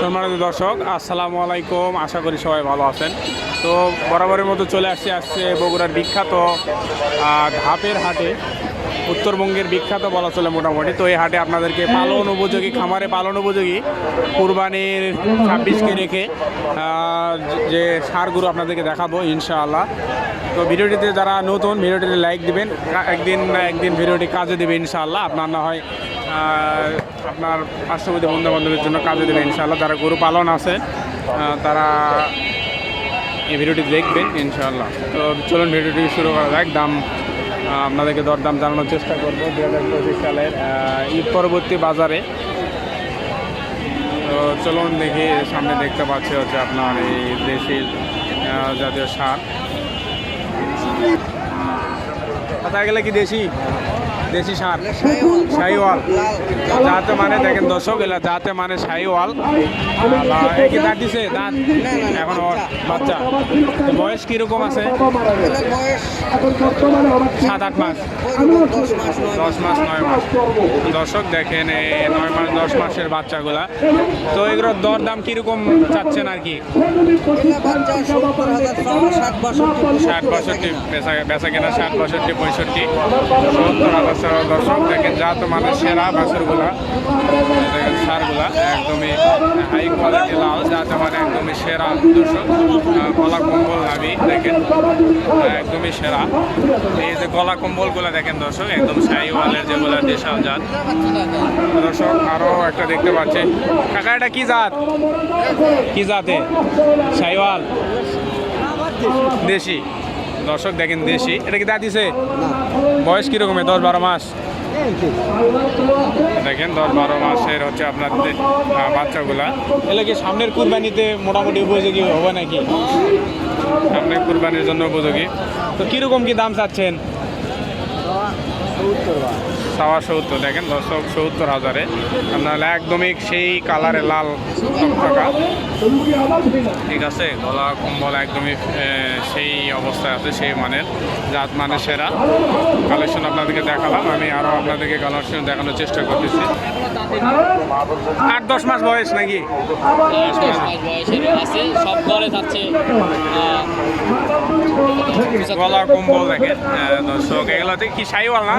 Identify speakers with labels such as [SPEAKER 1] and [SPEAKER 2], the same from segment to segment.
[SPEAKER 1] সম্মানিত দর্শক, আসসালামু আলাইকুম। আশা করি সবাই ভালো আছেন। তো বরাবরের মতো চলে আসছে আসছে বগুড়ার বিখ্যাত ধাপের হাটে। উত্তরবঙ্গের বিখ্যাত বলা চলে মোটামুটি। তো এই হাটে আপনাদেরকে পালন উপযোগী, খামারে পালন উপযোগী, কুরবানির ছাব্বিশকে রেখে যে সারগুলো আপনাদেরকে দেখাবো ইনশাআল্লাহ। তো ভিডিওটিতে যারা নতুন, ভিডিওটিতে লাইক দিবেন। একদিন একদিন ভিডিওটি কাজে দেবে ইনশাআল্লাহ। আপনার না হয় আপনার পার্শ্ববর্তী বন্ধু বান্ধবের জন্য কাজে দেবে ইনশাআল্লাহ। যারা গরু পালন আছে তারা এই ভিডিওটি দেখবেন ইনশাআল্লাহ। তো চলুন ভিডিওটি শুরু করা যাক। দাম আপনাদেরকে দরদাম জানানোর চেষ্টা করব। দু হাজার পঁচিশ সালের ঈদ পরবর্তী বাজারে। তো চলুন দেখি, সামনে দেখতে পাচ্ছি হচ্ছে আপনার এই দেশি জাতীয় সার। কোথায় গেলে কি দেশি? দেশি সার। শাহিওয়াল। যাতে মানে দেখেন দর্শক এলা যাতে মানে শাহিওয়াল। আহ, এ কি দাঁত দিছে দাঁত। এখন ওর বাচ্চা। বয়স কীরকম আছে? সাত আট মাস। দশ মাস নয় মাস। দর্শক দেখেন এই নয় মাস দশ মাসের বাচ্চাগুলা। তো এগুলোর দর দাম কীরকম চাচ্ছেন আর কি? ষাট বাষট্টি বেচা বেচা কেনা ষাট বাষট্টি পঁয়ষট্টি সত্তর হাজার টাকা দর্শক, দেখেন যা তো মানে সেরা বাছুরগুলা। দেখেন সারগুলা একদমই হাই কোয়ালিটি লাল যা তো মানে একদমই সেরা দর্শক। গলা কম্বল নাবি দেখেন একদমই সেরা। এই যে গলা কম্বলগুলো দেখেন দর্শক, একদম শাহিওয়ালের যেগুলো দেশাল জাত। দর্শক আরও একটা দেখতে পাচ্ছি। কাকা, এটা কি জাত? কি জাতে? শাহিওয়াল দেশি। দর্শক দেখেন দেশি। এটা কি দাদিছে বয়স কীরকম দশ বারো মাস? দেখেন দশ বারো মাসের হচ্ছে আপনার বাচ্চাগুলা। এগুলো কি সামনের কুরবানিতে মোটামুটি উপযোগী হবে নাকি? সামনের কুরবানির জন্য উপযোগী। তো কীরকম কি দাম চাচ্ছেন? সাওয়া সত্তর দেখেন দর্শক সত্তর হাজারে। আপনার একদমই সেই কালারে লাল টকটকা ঠিক আছে গলা কম্বল একদমই সেই অবস্থায় আছে সেই মানের জাত মানে সেরা। কালেকশন আপনাদেরকে দেখালাম আমি আরও আপনাদেরকে কালেকশন দেখানোর চেষ্টা করতেছি। আট দশ মাস বয়স নাকি? গলা কম্বল দেখেন দর্শক এগুলোতে কি সাইওয়াল না?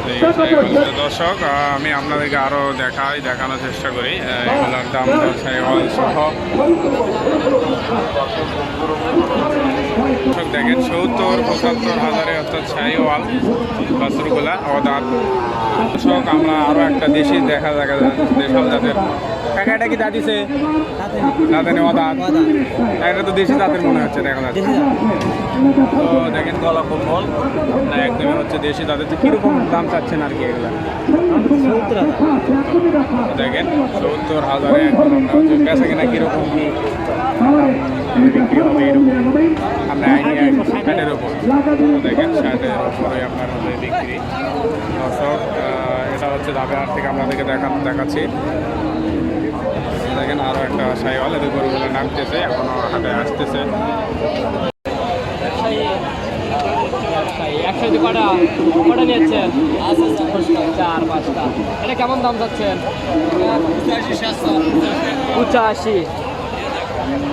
[SPEAKER 1] দর্শক আমি আপনাদেরকে আরও দেখাই দেখানোর চেষ্টা করি। এগুলোর দাম সাইওয়াল সহ। দর্শক দেখেন সত্তর পঁচাত্তর হাজারে অর্থাৎ শাহিওয়াল বাছুরগুলা অদাত দর্শক আমরা আরও একটা দেশি দেখা দেখা দেশাল জাতের। কাকা এটা কি দাদিছে দাদানি অদাত এটা তো দেশি জাতের মনে হচ্ছে দেখা যাচ্ছে। তো দেখেন গলা কম্বল না একদমই হচ্ছে দেশি তো কীরকম দাম চাচ্ছেন আর কি এগুলা? দেখেন, সত্তর হাজারে একদম বেচা কিনা কীরকম? কি বিক্রি এরকম। আমরা আইডিয়া ষাটের ওপর দেখেন, ষাটের ওপরে আপনার বিক্রি। দর্শক এটা হচ্ছে ধাপে হাট থেকে আপনাদেরকে দেখা দেখাচ্ছি। দেখেন আরও একটা সাইওয়াল এদের গরুগুলো নামতেছে এখনও হাটে আসতেছে।
[SPEAKER 2] একসাথে কটা কটা নিয়েছেন? চার পাঁচটা। এটা কেমন দাম চাচ্ছেন? পঁচাশি।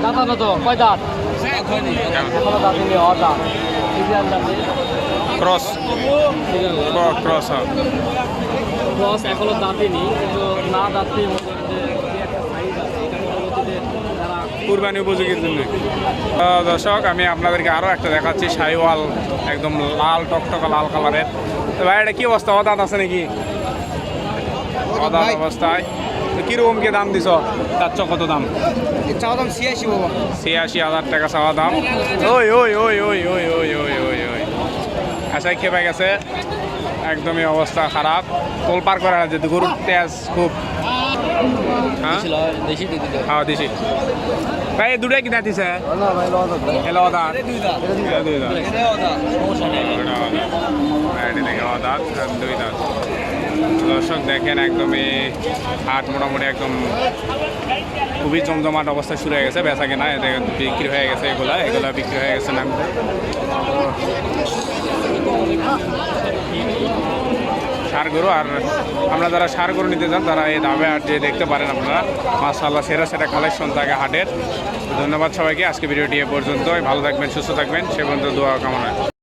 [SPEAKER 2] দাঁতানো তো? কয় দাঁত? এখনও দাঁত নিয়ে অ দাঁত। সিরিয়াল দাঁতে
[SPEAKER 1] ক্রস। ক্রস হ্যাঁ।
[SPEAKER 2] ক্রস এখনও দাঁতেনি কিন্তু না দাঁতে মধ্যে যে যে একটা সাইজ আছে এটা পরবর্তীতে যারা
[SPEAKER 1] কুরবানি উপযোগীর জন্য। দর্শক আমি আপনাদেরকে আরও একটা দেখাচ্ছি শাহিওয়াল একদম লাল টকটকা লাল কালারের। তো ভাই এটা কি অবস্থা? অদাত আছে নাকি? অদাত অবস্থায়। কীরকম কি দাম দিছ? তার চ কত দাম?
[SPEAKER 3] চাওয়া দাম ছিয়াশি বাবা।
[SPEAKER 1] ছিয়াশি হাজার টাকা চাওয়া দাম। ওই ওই ওই ওই ওই ওই ওই ওই ওই। আশায় খেপে গেছে। একদমই অবস্থা খারাপ। তোল পার করে না যেহেতু গরুর তেজ খুব হ্যাঁ?
[SPEAKER 2] দেশি
[SPEAKER 1] হ্যাঁ দিছি ভাই দুটাই কিনা অদাত দুই দাঁত দুই দাঁত দর্শক দেখেন একদমই হাট মোটামুটি একদম খুবই জমজমাট অবস্থা শুরু হয়ে গেছে। বেচা কেনা বিক্রি হয়ে গেছে এগুলা। এগুলা বিক্রি হয়ে গেছে নাম সার গরু আর আমরা যারা সার গরু নিতে চান তারা এই দামে আর যে দেখতে পারেন আপনারা। মাসাল্লাহ সেরা সেরা কালেকশন থাকে হাটের। ধন্যবাদ সবাইকে, আজকে ভিডিওটি এ পর্যন্ত ভালো থাকবেন, সুস্থ থাকবেন। সে পর্যন্ত দোয়া কামনা।